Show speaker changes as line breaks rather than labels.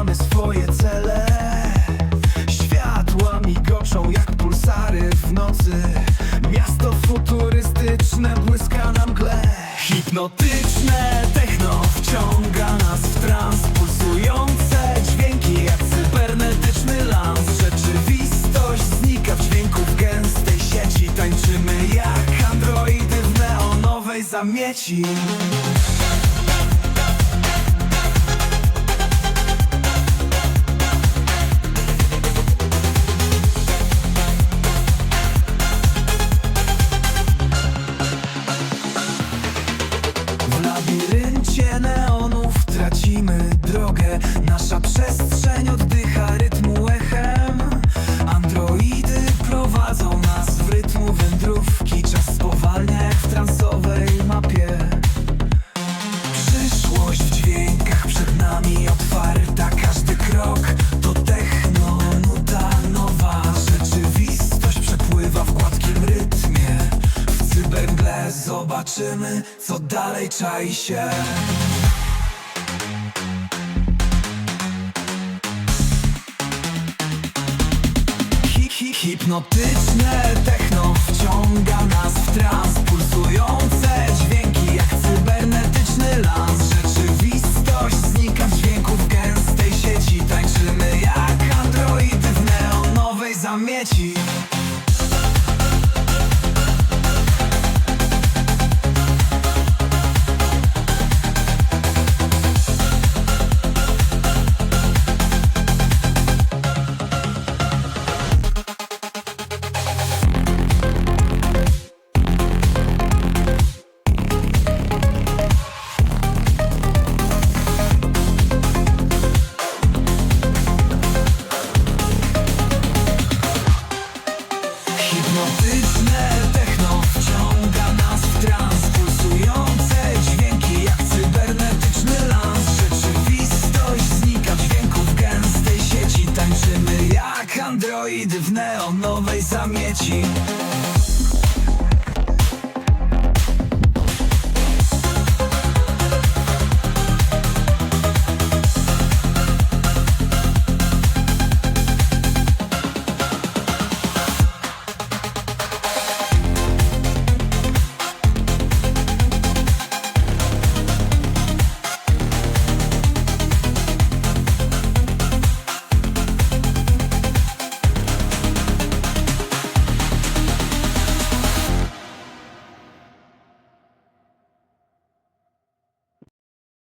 mamy swoje cele. Światła migoczą jak pulsary w nocy. Miasto futurystyczne błyska na mgle. Hipnotyczne techno wciąga nas w trans Pulsujące dźwięki jak cybernetyczny lans. Rzeczywistość znika w dźwięku w gęstej sieci. Tańczymy jak androidy w neonowej zamieci Nasza przestrzeń oddycha rytmu echem. Androidy prowadzą nas w rytmu wędrówki. Czas spowalnia jak w transowej mapie. Przyszłość w dźwiękach przed nami otwarta. Każdy krok to techno, nuta nowa Rzeczywistość przepływa w gładkim rytmie. W cybermgle zobaczymy, co dalej czai się hipnotyczne techno wciąga nas w trans Pulsujące dźwięki jak cybernetyczny lans Rzeczywistość znika w dźwięku w gęstej sieci. Tańczymy jak androidy w neonowej zamieci Hipnotyczne techno wciąga nas w trans Pulsujące dźwięki jak cybernetyczny lans Rzeczywistość znika w dźwięku w gęstej sieci. Tańczymy jak androidy w neonowej zamieci